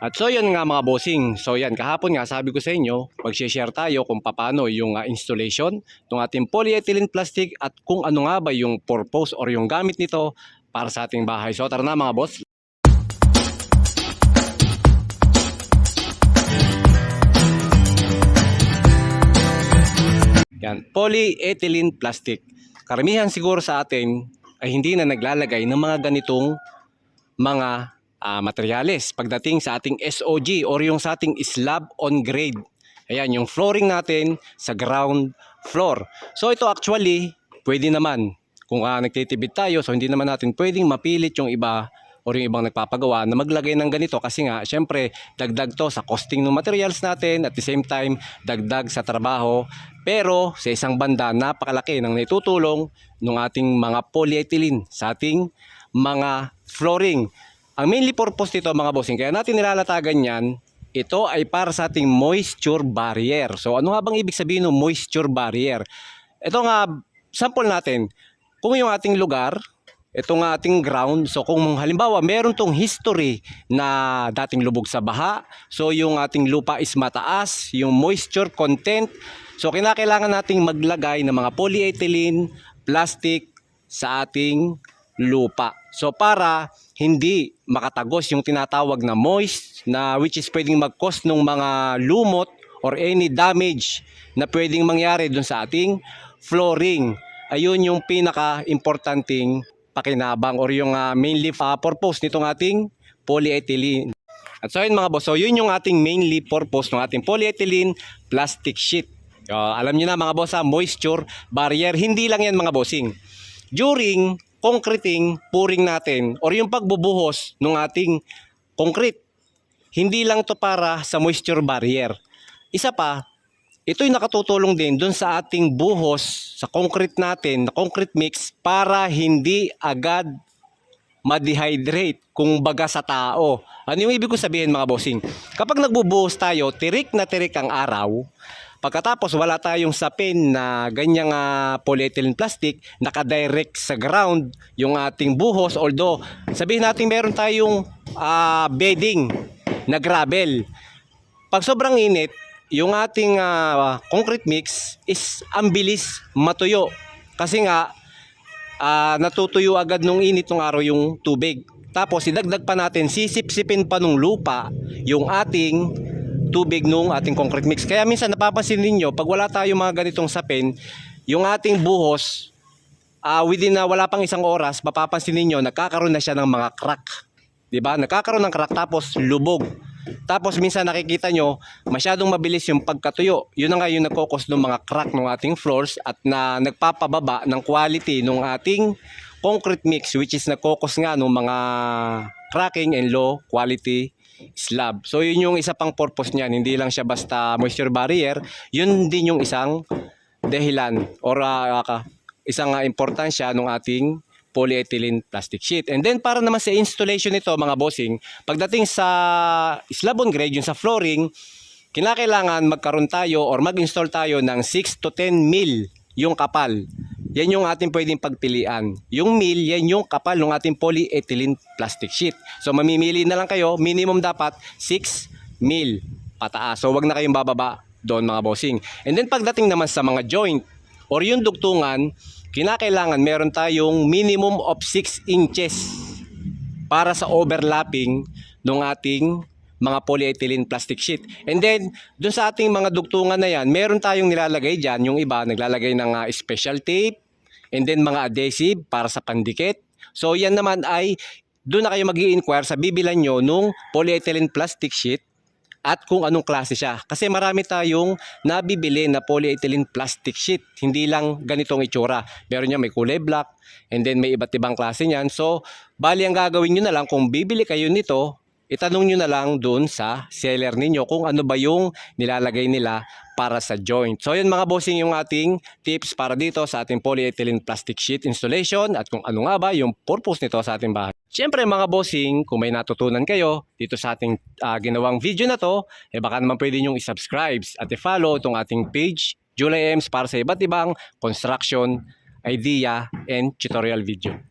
At so yun nga mga bossing. So yan, kahapon nga sabi ko sa inyo, mag-share tayo kung paano yung ah, installation ng ating polyethylene plastic at kung ano nga ba yung purpose or yung gamit nito para sa ating bahay. So tara na mga boss. Yan, polyethylene plastic. Karamihan siguro sa atin ay hindi na naglalagay ng mga ganitong mga ah, materyales pagdating sa ating SOG or yung sa ating slab on grade. Ayan, yung flooring natin sa ground floor. So ito actually, pwede naman. Kung ah, nagtitibid tayo, so hindi naman natin pwedeng mapilit yung iba or yung ibang nagpapagawa na maglagay ng ganito kasi nga syempre dagdag to sa costing ng materials natin at the same time dagdag sa trabaho pero sa isang banda napakalaki ng naitutulong ng ating mga polyethylene sa ating mga flooring ang mainly purpose nito mga bossing, kaya natin nilalatagan yan, ito ay para sa ating moisture barrier. So ano nga bang ibig sabihin ng moisture barrier? Ito nga, sample natin, kung yung ating lugar, ito nga ating ground, so kung halimbawa meron tong history na dating lubog sa baha, so yung ating lupa is mataas, yung moisture content, so kinakailangan nating maglagay ng mga polyethylene, plastic sa ating lupa. So para hindi makatagos yung tinatawag na moist na which is pwedeng mag-cause ng mga lumot or any damage na pwedeng mangyari dun sa ating flooring. Ayun yung pinaka-importanting pakinabang or yung ah, mainly uh, purpose nitong ating polyethylene. At so yun mga boss, so yun yung ating mainly purpose ng ating polyethylene plastic sheet. Uh, alam niyo na mga boss, moisture barrier, hindi lang yan mga bossing. During concreting, pouring natin or yung pagbubuhos ng ating concrete, hindi lang to para sa moisture barrier. Isa pa, ito'y nakatutulong din dun sa ating buhos sa concrete natin, na concrete mix para hindi agad ma-dehydrate kung baga sa tao. Ano yung ibig ko sabihin mga bossing? Kapag nagbubuhos tayo, tirik na tirik ang araw, pagkatapos wala tayong sapin na ganyang ah, polyethylene plastic, nakadirect sa ground yung ating buhos, although sabihin natin meron tayong ah, bedding na gravel. Pag sobrang init, yung ating ah, concrete mix is ang bilis matuyo. Kasi nga, ah, natutuyo agad nung init ng araw yung tubig. Tapos idagdag pa natin, sisip-sipin pa nung lupa yung ating tubig nung ating concrete mix. Kaya minsan napapansin ninyo, pag wala tayong mga ganitong sapin, yung ating buhos, ah within na wala pang isang oras, mapapansin ninyo, nagkakaroon na siya ng mga crack. 'Di ba? Nagkakaroon ng crack tapos lubog. Tapos minsan nakikita nyo, masyadong mabilis yung pagkatuyo. Yun na nga yung nagkokos ng mga crack ng ating floors at na nagpapababa ng quality ng ating concrete mix which is nagkokos nga ng mga cracking and low quality slab. So yun yung isa pang purpose niyan. Hindi lang siya basta moisture barrier, yun din yung isang dahilan or ka- isang ah, importansya ng ating polyethylene plastic sheet. And then para naman sa installation nito mga bossing, pagdating sa slab on grade, yung sa flooring, kinakailangan magkaroon tayo or mag-install tayo ng 6 to 10 mil yung kapal. Yan yung ating pwedeng pagpilian. Yung mil, yan yung kapal ng ating polyethylene plastic sheet. So mamimili na lang kayo, minimum dapat 6 mil pataas. So wag na kayong bababa doon mga bossing. And then pagdating naman sa mga joint or yung dugtungan, kinakailangan meron tayong minimum of 6 inches para sa overlapping ng ating mga polyethylene plastic sheet. And then, dun sa ating mga dugtungan na yan, meron tayong nilalagay dyan. Yung iba, naglalagay ng ah, special tape, and then mga adhesive para sa pandikit. So, yan naman ay, doon na kayo mag inquire sa bibilan nyo nung polyethylene plastic sheet at kung anong klase siya. Kasi marami tayong nabibili na polyethylene plastic sheet. Hindi lang ganitong itsura. Meron niya may kulay black and then may iba't ibang klase niyan. So, bali ang gagawin nyo na lang kung bibili kayo nito, itanong nyo na lang doon sa seller ninyo kung ano ba yung nilalagay nila para sa joint. So yun mga bossing yung ating tips para dito sa ating polyethylene plastic sheet installation at kung ano nga ba yung purpose nito sa ating bahay. Siyempre mga bossing, kung may natutunan kayo dito sa ating ah, ginawang video na to, eh baka naman pwede nyong isubscribe at i-follow itong ating page, July Ems para sa iba't ibang construction, idea, and tutorial video.